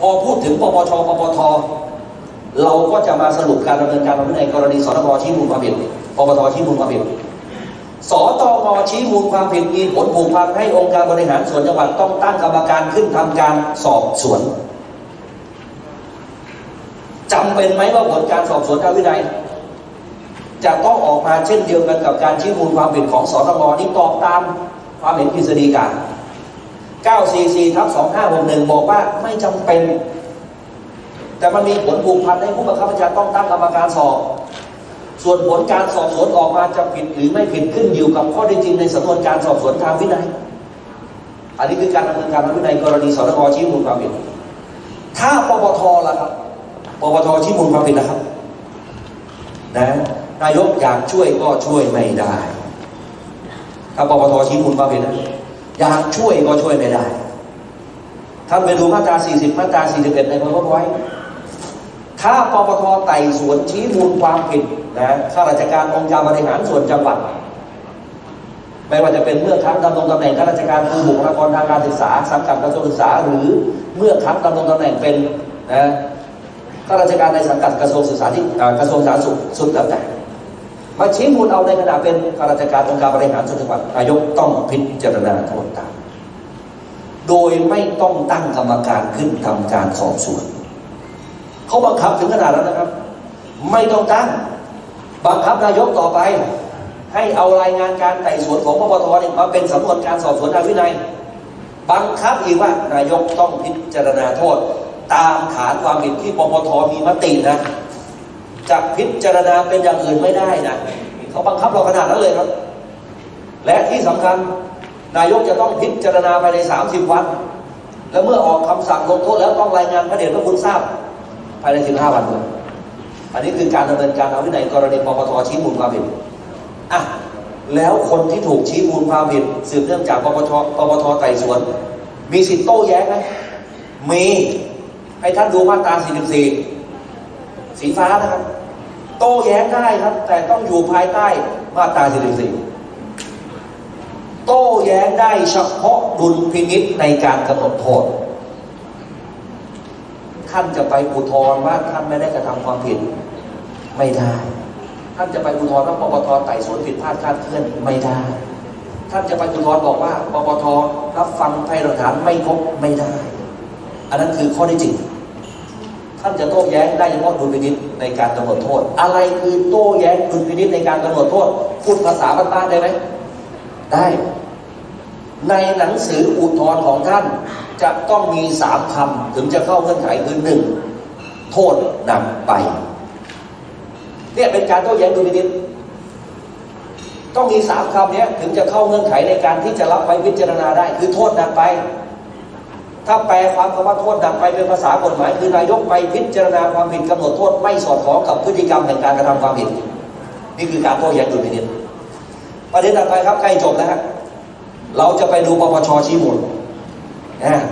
พอพูดถึงปปชปปทเราก็จะมาสรุปการดำเนินการในกรณีสตงชี้มูลความผิดปปทชี้มูลความผิดสตงชี้มูลความผิดมีผลผูกพันให้องค์การบริหารส่วนจังหวัดต้องตั้งกรรมการขึ้นทำการสอบสวนจำเป็นไหมว่าผลการสอบสวนทางวินัยจะต้องออกมาเช่นเดียวกันกับการชี้มูลความผิดของสตงนี่ตอบตามความเห็นกฤษฎีกา 944ทับ2561บอกว่าไม่จำเป็น แต่มันมีผลผูกพันให้ผู้บังคับบัญชาต้องตั้งกรรมการสอบ ส่วนผลการสอบสวนออกมาจะผิดหรือไม่ผิดขึ้นอยู่กับข้อเท็จจริงในสำนวนการสอบสวนทางวินัย อันนี้คือการดำเนินการทางวินัยกรณีสตงชี้มูลความผิด ถ้าปปทล่ะครับปปทชี้มูลความผิดนะครับนะนายกอยากช่วยก็ช่วยไม่ได้ ถ้าปปทชี้มูลความผิดนะ อยากช่วยก็ช่วยไม่ได้ท่านไปดูมาตรา 40 มาตรา 41 ในพรบไว้ ถ้าปปทไต่สวนชี้มูลความผิดนะข้าราชการองค์การบริหารส่วนจังหวัด ไม่ว่าจะเป็นเมื่อครั้งดำรงตำแหน่งข้าราชการครูบุคลากรทางการศึกษาสังกัดกระทรวงศึกษา หรือเมื่อครั้งดำรงตำแหน่งเป็นนะข้าราชการในสังกัดกระทรวงศึกษาที่กระทรวงสาธารณสุขสุดแล้วแต่ มาชี้มูลเอาในขณะเป็นข้าราชการองค์การบริหารส่วนจังหวัดนายกต้องพิจารณาโทษตามโดยไม่ต้องตั้งกรรมการขึ้นทำการสอบสวนเขาบังคับถึงขนาดนั้นนะครับ ไม่ต้องตั้งบังคับนายกต่อไป ให้เอารายงานการไต่สวนของปปทเนี่ยมาเป็นสำนวนการสอบสวนทางวินัยบังคับอีกว่านายกต้องพิจารณาโทษ ตามฐานความผิดที่ปปทมีมตินะ จะพิจารณาเป็นอย่างอื่นไม่ได้นะเขาบังคับเราขนาดนั้นเลยครับ และที่สำคัญนายกจะต้องพิจารณาภายใน 30 วัน และเมื่อออกคำสั่งลงโทษแล้วต้องรายงานพระเดชพระคุณทราบภายใน 15 วันเลยอันนี้คือการดำเนินการทางวินัยกรณีปปทชี้มูลความผิดอะแล้วคนที่ถูกชี้มูลความผิดสืบเนื่องจากปปทปปทไต่สวน มีสิทธิ์โต้แย้งไหมมีให้ท่านดูมาตรา44สีฟ้านะครับ แย้งได้ครับ แต่ต้องอยู่ภายใต้มาตรา44โต้แย้งได้เฉพาะดุลพินิษในการกำหนดโทษท่านจะไปอุทธรณ์ว่าท่านไม่ได้กระทำความผิดไม่ได้ ท่านจะไปอุทธรณ์ว่าปปทไต่สวนผิดพลาดคาดเคลื่อนไม่ได้ ท่านจะไปอุทธรณ์บอกว่าปปทรับฟังพยานหลักฐานไม่ครบไม่ได้ อันนั้นคือข้อที่จริง ท่านจะโต้แย้งได้เฉพาะดุลพินิษในการกำหนดโทษ อะไรคือโต้แย้งดุลพินิษในการกำหนดโทษ พูดภาษาบ้านๆได้ไหมได้ ในหนังสืออุทธรณ์ของท่านจะต้องมีสามคำถึงจะเข้าเงื่อนไขคือหนึ่งโทษหนักไป เนี่ยเป็นการโต้แย้งดุลพินิษต้องมีสามคำนี้ถึงจะเข้าเงื่อนไขในการที่จะรับไปพิจารณาได้ คือโทษหนักไป ถ้าแปลความคำว่าโทษหนักไปเป็นภาษากฎหมาย คือนายกไปพิจารณาความผิดกำหนดโทษไม่สอดคล้องกับพฤติกรรมแห่งการกระทำความผิด นี่คือการโต้แย้งดุลพินิษประเด็นต่อไปครับใกล้จบแล้วฮะเราจะไปดูปปชชี้มูลนะ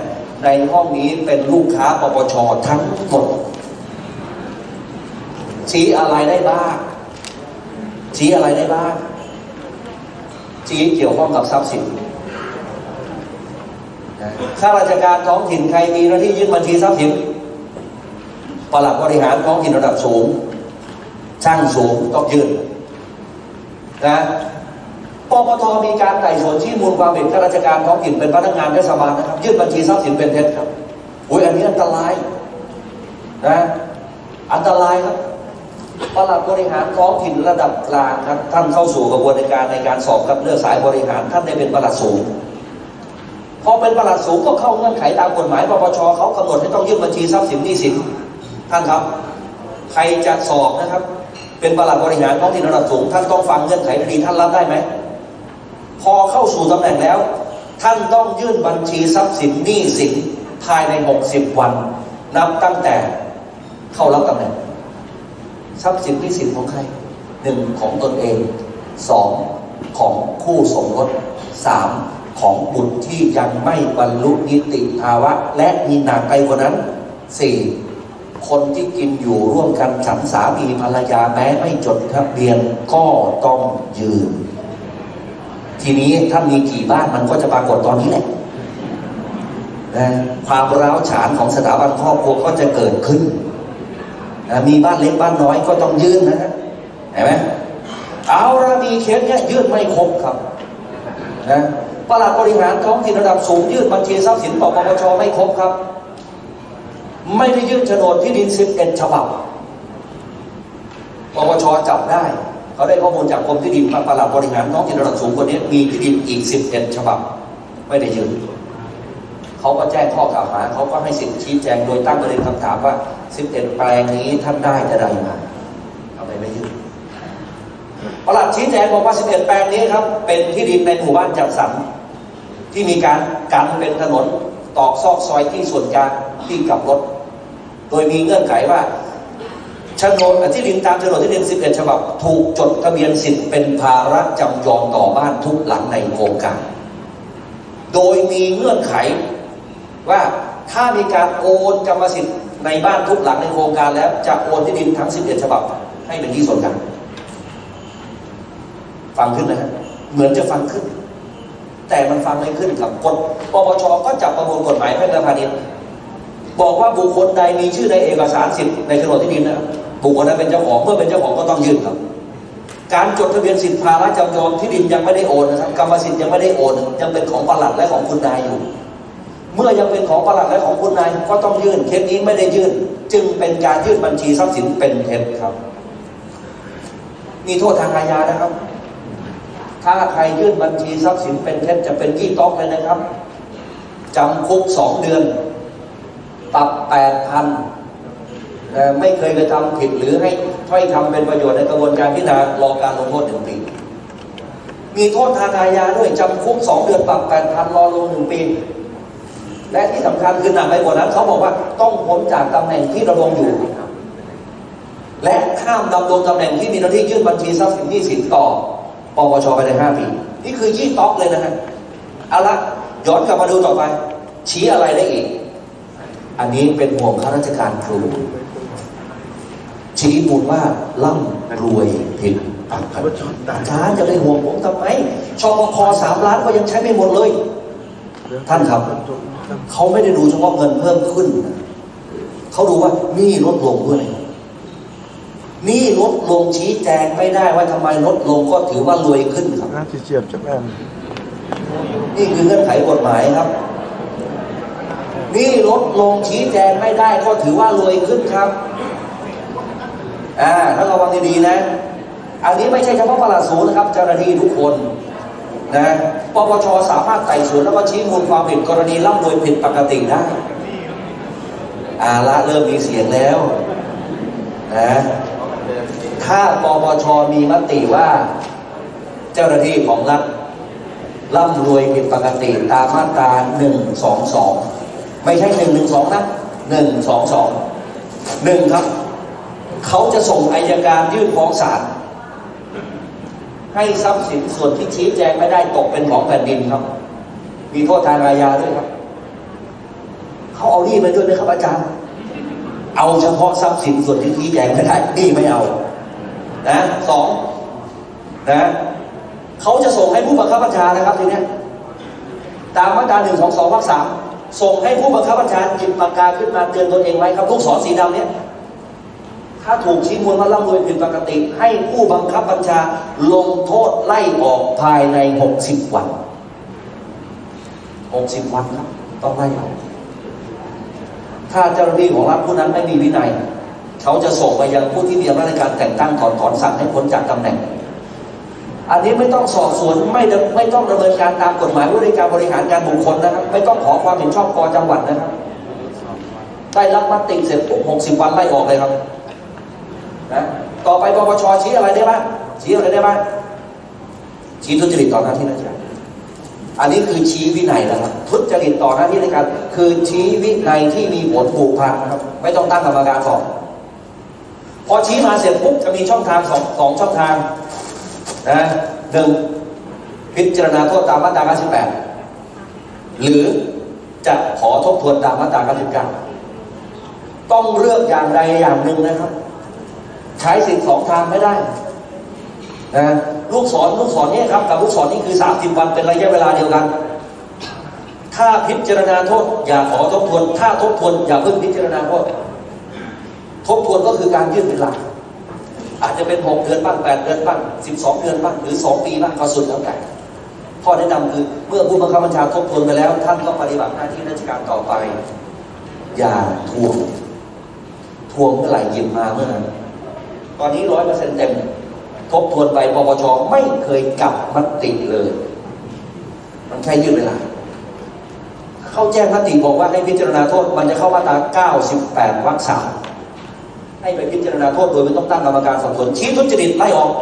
ในห้องนี้เป็นลูกค้าปปชทั้งหมดชี้อะไรได้บ้างชี้อะไรได้บ้างชี้เกี่ยวข้องกับทรัพย์สินนะ ข้าราชการท้องถิ่นใครมีหน้าที่ยื่นบัญชีทรัพย์สินปลัดบริหารท้องถิ่นระดับสูง ช่างสูงต้องยื่นนะปปทมีการไต่สวนชี้มูลความผิดข้าราชการท้องถิ่นเป็นพนักงานเทศบาลนะครับยื่นบัญชีทรัพย์สินเป็นเท็จครับอุ้ยอันนี้อันตรายนะอันตรายครับปลัดบริหารท้องถิ่นระดับกลางครับท่านเข้าสู่กระบวนการในการสอบคัดเลือกสายบริหารท่านได้เป็นปลัดสูง พอเป็นประหลัดสูงก็เข้าเงื่อนไขตามกฎหมายปปชเขากำหนดให้ต้องยื่นบัญชีทรัพย์สินหนี้สินท่านครับ ใครจะสอบนะครับ เป็นประหลัดบริหารท้องถิ่นระดับสูง ท่านต้องฟังเงื่อนไขดีท่านรับได้ไหมพอเข้าสู่ตำแหน่งแล้ว ท่านต้องยื่นบัญชีทรัพย์สินหนี้สินภายใน 60 วัน นับตั้งแต่เข้ารับตำแหน่งทรัพย์สินหนี้สินของใครหนึ่งของตนเองสองของคู่สมรสสาม ของบุตรที่ยังไม่บรรลุนิติภาวะ และมีหนักไปกว่านั้นสี่คนที่กินอยู่ร่วมกันฉันสามีภรรยาแม้ไม่จดทะเบียนก็ต้องยืน ทีนี้ถ้ามีกี่บ้านมันก็จะปรากฏตอนนี้แหละนะความร้าวฉานของสถาบันครอบครัวก็จะเกิดขึ้นนะมีบ้านเล็กบ้านน้อยก็ต้องยื่นนะฮะเห็นไหมเอาละมีเคสเนี้ยยื่นไม่ครบครับนะ ประหลัดบริหารท้องถิ่นระดับสูงยื่นบัญชีทรัพย์สินต่อปปชไม่ครบครับ ไม่ได้ยื่นโฉนดที่ดิน 11 ฉบับปปชจับได้ เขาได้ข้อมูลจากกรมที่ดินมาประหลัดบริหารท้องถิ่นระดับสูงคนนี้มีที่ดินอีก 11 ฉบับ ไม่ได้ยื่นเขาก็แจ้งข้อกล่าวหาเขาก็ให้สิทธิชี้แจงโดยตั้งประเด็นคำถามว่า 11 แปลงนี้ท่านได้จะได้มาเอาไปไม่ยื่นประหลัดชี้แจงบอกว่า11 แปลงนี้ครับ เป็นที่ดินในหมู่บ้านจัดสรร ที่มีการกันเป็นถนนตอกซอกซอยที่ส่วนกลางที่กลับรถ โดยมีเงื่อนไขว่าโฉนดที่ดินตามโฉนดที่ดิน11 ฉบับ ถูกจดทะเบียนสิทธิ์เป็นภาระจำยอมต่อบ้านทุกหลังในโครงการ โดยมีเงื่อนไขว่าถ้ามีการโอนกรรมสิทธิ์ในบ้านทุกหลังในโครงการแล้วจะโอนที่ดินทั้ง 11 ฉบับ ให้เป็นที่ส่วนกลางฟังขึ้นนะฮะเหมือนจะฟังขึ้น แต่มันฟังไม่ขึ้นกับกฎปปชก็จับประมวลกฎหมายแพ่งและพาณิชย์บอกว่าบุคคลใดมีชื่อในเอกสารสิทธิ์ในโฉนดที่ดินนะบุคคลนั้นเป็นเจ้าของเมื่อเป็นเจ้าของก็ต้องยื่นครับ การจดทะเบียนสิทธิภาระจำยอมที่ดินยังไม่ได้โอนนะครับกรรมสิทธิ์ยังไม่ได้โอนยังเป็นของปลัดและของคุณนายอยู่ เมื่อยังเป็นของปลัดและของคุณนายก็ต้องยื่นเคสนี้ไม่ได้ยื่น จึงเป็นการยื่นบัญชีทรัพย์สินเป็นเท็จครับ มีโทษทางอาญานะครับ ถ้าใครยื่นบัญชีทรัพย์สินเป็นเท็จจะเป็นยี่ต๊อกเลยนะครับจำคุกสองเดือน ปรับแปดพันไม่เคยกระทำผิดหรือให้ถ้อยคำเป็นประโยชน์ในกระบวนการพิจารณารอการลงโทษหนึ่งปี มีโทษทางอาญาด้วยจำคุกสองเดือนปรับแปดพันรอลงหนึ่งปี และที่สำคัญคือหนักไปกว่านั้นเขาบอกว่าต้องพ้นจากตำแหน่งที่ดำรงอยู่ และข้ามดำรงตำแหน่งที่มีหน้าที่ยื่นบัญชีทรัพย์สินหนี้สินต่อ ปปชไปในห้าปี นี่คือยี่ต๊อกเลยนะฮะเอาละย้อนกลับมาดูต่อไป ชี้อะไรได้อีก อันนี้เป็นห่วงข้าราชการครู ชี้มูลว่าร่ำรวยผิดปกติอาจารย์จะไปห่วงผมทำไมชอปคสามล้านก็ยังใช้ไม่หมดเลย ท่านครับ เขาไม่ได้ดูเฉพาะเงินเพิ่มขึ้น เขาดูว่านี่ลดลงด้วย นี่ลดลงชี้แจงไม่ได้ว่าทำไมลดลงก็ถือว่ารวยขึ้นครับน่าจะเจียบจากแอนนี่คือเงื่อนไขกฎหมายครับ นี่ลดลงชี้แจงไม่ได้ก็ถือว่ารวยขึ้นครับอ่าถ้าระวังดีๆนะ อันนี้ไม่ใช่เฉพาะประหลัดศูนย์นะครับเจ้าหน้าที่ทุกคนนะปปชสามารถไต่สวนแล้วก็ชี้มูลความผิดกรณีร่ำรวยผิดปกติได้อาละเริ่มมีเสียงแล้วนะ ถ้าปปชมีมติว่า เจ้าหน้าที่ของรัฐร่ำรวยผิดปกติตามมาตราหนึ่งสองสองไม่ใช่หนึ่งหนึ่งสองนะหนึ่งสองสองหนึ่งครับ เขาจะส่งอายการยื่นฟ้องศาลให้ทรัพย์สินส่วนที่ชี้แจงไม่ได้ตกเป็นของแผ่นดินครับ มีโทษทางอาญาด้วยครับเขาเอานี่ไปด้วยไหมครับอาจารย์ เอาเฉพาะทรัพย์สินส่วนที่ชี้แจงไม่ได้นี่ไม่เอา นะสองนะเขาจะส่งให้ผู้บังคับบัญชานะครับทีนี้ตามมาตราหนึ่งสองสองวรรคสามส่งให้ผู้บังคับบัญชาหยิบปากกาขึ้นมาเตือนตนเองไว้ครับลูกศรสีดำเนี้ยถ้าถูกชี้มูลว่าร่ำรวยผิดปกติ ให้ผู้บังคับบัญชาลงโทษไล่ออกภายในหกสิบวันหกสิบวันครับ ต้องไล่ออกถ้าเจ้าหน้าที่ของรัฐผู้นั้นไม่มีวินัย เขาจะส่งไปยังผู้ที่มีอำนาจในการแต่งตั้งถอนถอนสั่งให้พ้นจากตำแหน่ง อันนี้ไม่ต้องสอบสวนไม่ไม่ต้องดำเนินการตามกฎหมายว่าด้วยการบริหารการบุคคลนะครับ ไม่ต้องขอความเห็นชอบกอจังหวัดนะครับได้รับมติเสร็จปุ๊บหกสิบวันไล่ออกเลยครับนะต่อไปปปชชี้อะไรได้บ้างชี้อะไรได้บ้างชี้ทุจริตต่อหน้าที่ราชการอันนี้คือชี้วินัยนะครับ ทุจริตต่อหน้าที่ราชการคือชี้วินัยที่มีผลผูกพันนะครับ ไม่ต้องตั้งกรรมการสอบ พอชี้มาเสร็จปุ๊บจะมีช่องทางสองสองช่องทางนะหนึ่งพิจารณาโทษตามมาตรา98หรือจะขอทบทวนตามมาตรา99ต้องเลือกอย่างใดอย่างหนึ่งนะครับ ใช้สิทธิ์สองทางไม่ได้นะลูกศรลูกศรเนี่ยครับกับลูกศรนี่คือ 30 วันเป็นระยะเวลาเดียวกัน ถ้าพิจารณาโทษ อย่าขอทบทวน ถ้าทบทวน อย่าเพิ่งพิจารณาโทษ ทบทวนก็คือการยื่นเป็นหลักอาจจะเป็นหกเดือนบ้างแปดเดือนบ้างสิบสองเดือนบ้างหรือสองปีบ้างก็สุดแล้วแต่ข้อแนะนำคือเมื่อผู้บังคับบัญชาทบทวนไปแล้ว ท่านก็ปฏิบัติหน้าที่ราชการต่อไป อย่าทวงทวงเมื่อไหร่หยิบมาเมื่อนั้นตอนนี้ร้อยเปอร์เซ็นต์เต็ม ทบทวนไปปปชไม่เคยกลับมติเลย มันแค่ยืดเวลา เข้าแจ้งมติบอกว่าให้พิจารณาโทษ มันจะเข้ามาตรา 98 วรรคสาม ให้ไปพิจารณาโทษโดยไม่ต้องตั้งกรรมการสอบสวนชี้ทุจริตไล่ออก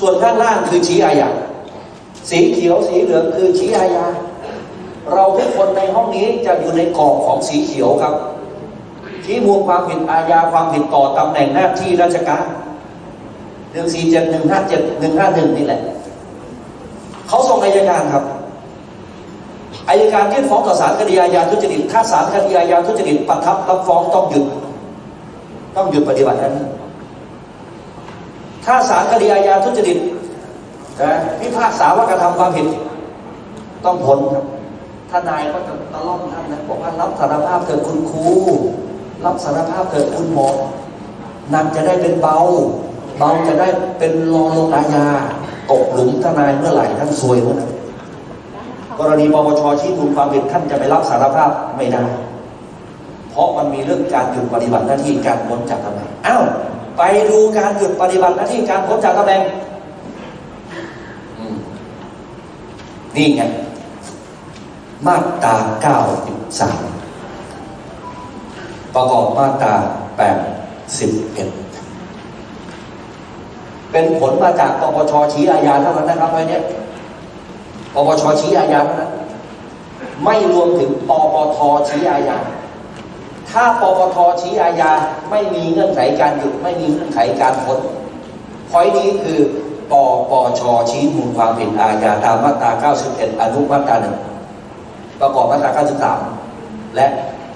ส่วนข้างล่างคือชี้อาญาสีเขียวสีเหลืองคือชี้อาญาเราทุกคนในห้องนี้จะอยู่ในกรอบของสีเขียวครับชี้มูลความผิดอาญาความผิดต่อตำแหน่งหน้าที่ราชการหนึ่งสี่เจ็ดหนึ่งห้าเจ็ดหนึ่งห้าหนึ่งนี่แหละเขาส่งอายการครับอายการยื่นฟ้องต่อศาลคดีอาญาทุจริตถ้าศาลคดีอาญาทุจริตประทับรับฟ้องต้องหยุด ต้องหยุดปฏิบัติหน้าที่ถ้าศาลคดีอาญาทุจริตนะพิพากษาว่ากระทำความผิด ต้องพ้นครับทนายก็จะตะล่อมท่านนะบอกว่ารับสารภาพเถิดคุณครูรับสารภาพเถิดคุณหมอนักจะได้เป็นเบา เบาจะได้เป็นรองลงอาญาตกหลุมทนายเมื่อไหร่ท่านซวยเมื่อนั้นกรณีปปชชี้มูลความผิดท่านจะไปรับสารภาพไม่ได้ เพราะมันมีเรื่องการหยุดปฏิบัติหน้าที่การพ้นจากตำแหน่งอ้าวไปดูการหยุดปฏิบัติหน้าที่การพ้นจากตำแหน่งนี่ไงมาตรา93 ประกอบมาตรา81 เป็นผลมาจากปปชชี้อาญาเท่านั้นนะครับไว้เนี่ยปปชชี้อาญาเท่านั้น ไม่รวมถึงปปทชี้อาญา ถ้าปปทชี้อาญาไม่มีเงื่อนไขการหยุดไม่มีเงื่อนไขการพ้นพอยนี้คือปปชชี้มูลความผิดอาญาตามมาตรา 91 อนุมาตราหนึ่งประกอบมาตรา 93 และ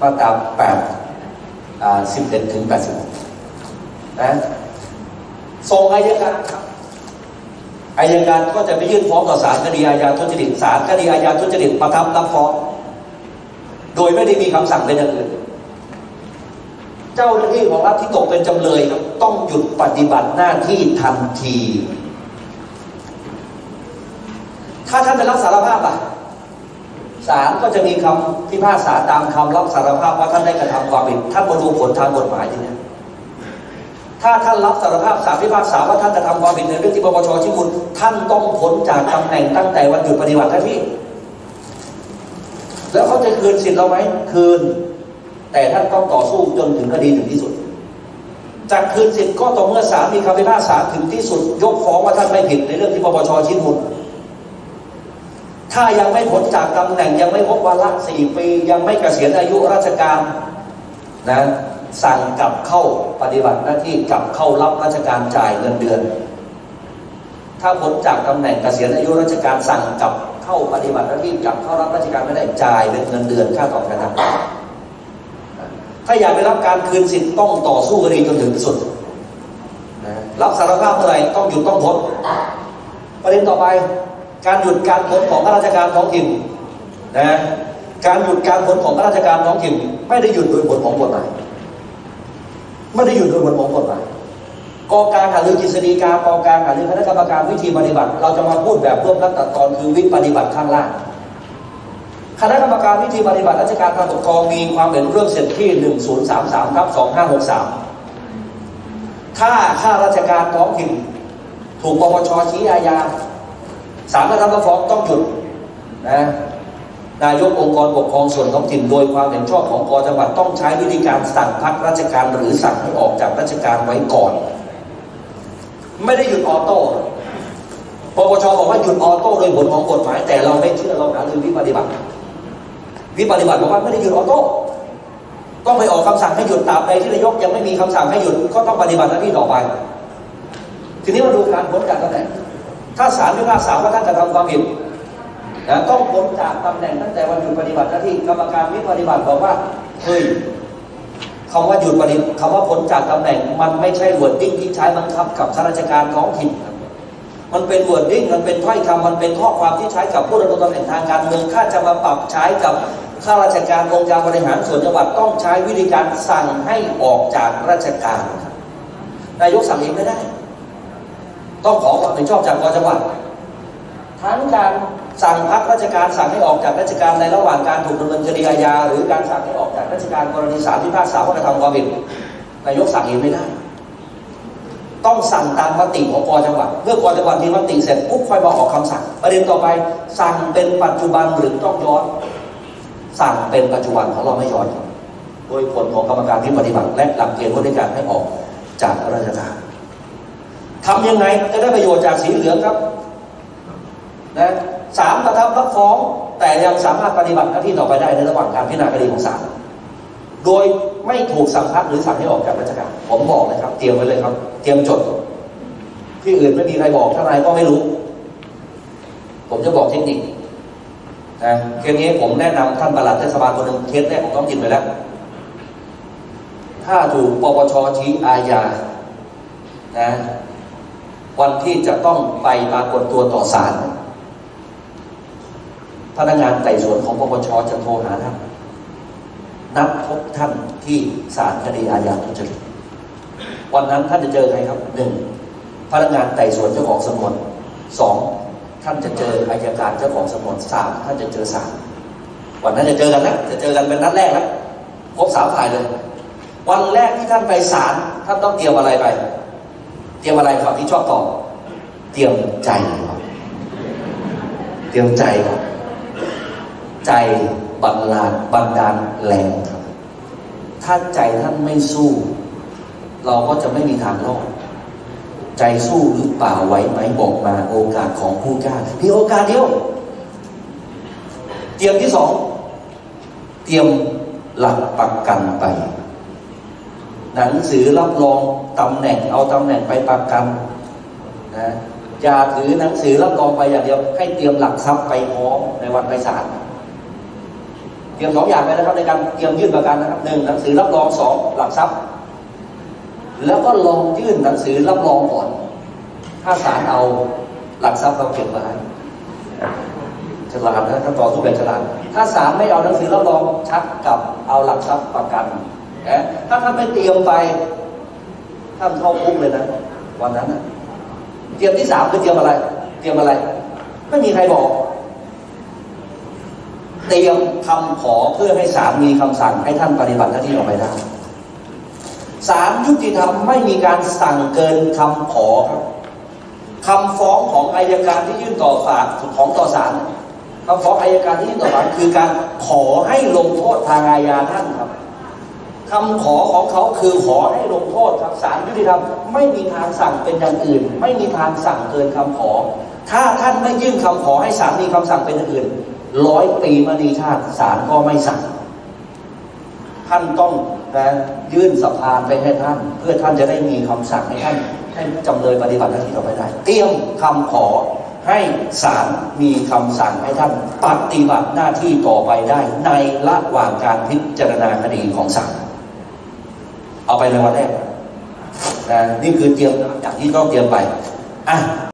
มาตรา 8 11 ถึง 86 นะส่งอายการครับอายการก็จะไปยื่นฟ้องต่อศาลคดีอาญาทุจริตศาลคดีอาญาทุจริตประทับรับฟ้อง โดยไม่ได้มีคำสั่งเป็นอย่างอื่น เจ้าหน้าที่ของรัฐที่ตกเป็นจำเลยครับต้องหยุดปฏิบัติหน้าที่ทันที ถ้าท่านไปรับสารภาพอะศาลก็จะมีคำพิพากษาตามคำรับสารภาพว่าท่านได้กระทำความผิดท่านมาดูผลทางกฎหมายทีเนี้ยถ้าท่านรับสารภาพศาลพิพากษาว่าท่านกระทำความผิดในเรื่องที่ปปชชี้มูลท่านต้องพ้นจากตำแหน่งตั้งแต่วันหยุดปฏิบัติหน้าที่ แล้วเขาจะคืนสิทธิ์เราไหมคืน แต่ท่านต้องต่อสู้จนถึงคดีถึงที่สุดจะคืนสิทธิ์ก็ต่อเมื่อศาลมีคำพิพากษาถึงที่สุด ยกฟ้องว่าท่านไม่ผิดในเรื่องที่ปปชชี้มูลถ้ายังไม่พ้นจากตำแหน่งยังไม่ครบวาระสี่ปี ยังไม่เกษียณอายุราชการนะสั่งกลับเข้าปฏิบัติหน้าที่กลับเข้ารับราชการจ่ายเงินเดือน ถ้าพ้นจากตำแหน่งเกษียณอายุราชการสั่งกลับเข้าปฏิบัติหน้าที่กลับเข้ารับราชการไม่ได้จ่ายเป็นเงินเดือนค่าตอบแทนทาง ถ้าอยากได้รับการคืนสิทธิ์ต้องต่อสู้คดีจนถึงที่สุดนะรับสารภาพเมื่อไหร่ต้องหยุดต้องพ้นประเด็นต่อไป การหยุดการพ้นของข้าราชการท้องถิ่นนะการหยุดการพ้นของข้าราชการท้องถิ่นไม่ได้หยุดโดยผลของกฎหมายไม่ได้หยุดโดยผลของกฎหมายกองการหารือกฤษฎีกากองการหารือคณะกรรมการวิธีปฏิบัติ เราจะมาพูดแบบรวบรัดตัดตอนคือวิปฏิบัติข้างล่าง คณะกรรมการวิธีปฏิบัติราชการทางปกครองมีความเห็นเรื่องเสร็จที่ 1033ทับ2563 ถ้าข้าราชการท้องถิ่น ถูกปปชชี้อาญาศาลกระทำรับฟ้องต้องหยุดนะนายกองค์กรปกครองส่วนท้องถิ่นโดยความเห็นชอบของกจังหวัดต้องใช้วิธีการสั่งพักราชการหรือสั่งให้ออกจากราชการไว้ก่อน ไม่ได้หยุดออโต้ปปชบอกว่าหยุดออโต้โดยผลของกฎหมาย แต่เราไม่เชื่อเราหารือวิปฏิบัติ วิปฏิบัติบอกว่าไม่ได้หยุดออโต้ต้องไปออกคำสั่งให้หยุดตาบใดที่นายกยังไม่มีคำสั่งให้หยุดก็ต้องปฏิบัติหน้าที่ต่อไป ทีนี้มาดูการพ้นจากตำแหน่งถ้าศาลพิพากษาว่าท่านกระทำความผิดนะต้องพ้นจากตำแหน่งตั้งแต่วันหยุดปฏิบัติหน้าที่กรรมการวิปฏิบัติบอกว่าเฮ้ยคำว่าหยุดปฏิคำว่าพ้นจากตำแหน่ง มันไม่ใช่วอร์ดดิ้งที่ใช้บังคับกับข้าราชการท้องถิ่นมันเป็นวอร์ดดิ้งมันเป็นถ้อยคำมันเป็นข้อความที่ใช้กับผู้ดำรงตำแหน่งทางการเมืองถ้าจะมาปรับใช้กับ ข้าราชการองค์การบริหารส่วนจังหวัดต้องใช้วิธีการสั่งให้ออกจากราชการ นายกสั่งเองไม่ได้ ต้องขอความเห็นชอบจากกจังหวัดทั้งการสั่งพักราชการสั่งให้ออกจากราชการในระหว่างการถูกดำเนินคดีอาญาหรือการสั่งให้ออกจากราชการกรณีศาลพิพากษาว่ากระทำความผิดนายกสั่งเองไม่ได้ ต้องสั่งตามมติของกจังหวัดเมื่อกจังหวัดมีมติเสร็จปุ๊บค่อยมาออกคำสั่ง ประเด็นต่อไป สั่งเป็นปัจจุบันหรือต้องย้อน สั่งเป็นปัจจุบันของเราไม่ย้อนโดยผลของกรรมการที่ปฏิบัติ และหลักเกณฑ์ว่าด้วยการให้ออกจากราชการทำยังไงจะได้ประโยชน์จากสีเหลืองครับนะสามประทับรับฟ้อง แต่ยังสามารถปฏิบัติหน้าที่ต่อไปได้ในระหว่างการพิจารณาคดีของศาลโดยไม่ถูกสั่งพักหรือสั่งให้ออกจากราชการผมบอกเลยครับ เตรียมไว้เลยครับ เตรียมจด ที่อื่นไม่มีใครบอกทนายก็ไม่รู้ ผมจะบอกเทคนิค นะเคสนี้ผมแนะนำท่านประหลัดเทศบาลคนหนึ่งเคสแรกของท้องถิ่นไปแล้ว ถ้าถูกปปชชี้อาญานะวันที่จะต้องไปปรากฏตัวต่อศาลพนักงานไต่สวนของปปชจะโทรหาท่านนัดพบท่านที่ศาลคดีอาญาทุจริตวันนั้นท่านจะเจอใครครับหนึ่งพนักงานไต่สวนเจ้าของสำนวนสอง ท่านจะเจออายการเจ้าของสำนวนสามท่านจะเจอศาลวันนั้นจะเจอกันแล้วจะเจอกันเป็นนัดแรกแล้วครบสามฝ่ายเลย วันแรกที่ท่านไปศาลท่านต้องเตรียมอะไรไป เตรียมอะไรครับที่ชอบตอบเตรียมใจครับเตรียมใจครับใจบันดาลบันดาลแรงครับ ถ้าใจท่านไม่สู้ เราก็จะไม่มีทางรอด ใจสู้หรือเปล่าไหวไหมบอกมาโอกาสของผู้กล้าเพีโอกาสเดียว เตรียมที่สองเตรียมหลักประกันไป หนังสือรับรองตำแหน่งเอาตำแหน่งไปประกันนะอย่าถือหนังสือรับรองไปอย่างเดียว ให้เตรียมหลักทรัพย์ไปพร้อมในวันไปศาลเตรียมสองอย่างไปนะครับในการเตรียมยื่นประกันนะครับหนึ่งหนังสือรับรองสองหลักทรัพย์ แล้วก็ลองยื่นหนังสือรับรองก่อน ถ้าศาลเอาหลักทรัพย์เราเก็บไว้ฉลาดนะท่าต่อสู้แบบฉลาดถ้าศาลไม่เอาหนังสือรับรองชักกับเอาหลักทรัพย์ประกันนะถ้าท่านไม่เตรียมไปท่านเข้าคุกเลยนะวันนั้นนะเตรียมที่สามคือเตรียมอะไร เตรียมอะไร ไม่มีใครบอก เตรียมคำขอเพื่อให้ศาลมีคำสั่งให้ท่านปฏิบัติหน้าที่ออกไปได้ ศาลยุติธรรมไม่มีการสั่งเกินคำขอครับคำฟ้องของอายการที่ยื่นต่อศาลของต่อศาลคำฟ้องอายการที่ยื่นต่อศาลคือการขอให้ลงโทษทางอาญาท่านครับคำขอของเขาคือขอให้ลงโทษครับศาลยุติธรรมไม่มีทางสั่งเป็นอย่างอื่น ไม่มีทางสั่งเกินคำขอ ถ้าท่านไม่ยื่นคำขอให้ศาลมีคำสั่งเป็นอย่างอื่นร้อยปีมณีชาติศาลก็ไม่สั่ง ท่านต้องนะยื่นสภานไปให้ท่าน เพื่อท่านจะได้มีคำสั่งให้ท่านให้จำเลยปฏิบัติหน้าที่ต่อไปได้ เตรียมคำขอให้ศาลมีคำสั่งให้ท่านปฏิบัติหน้าที่ต่อไปได้ ในระหว่างการพิจารณาคดีของศาลเอาไปในวันแรกนะนี่คือเตรียมจากที่ต้องเตรียมไปอะ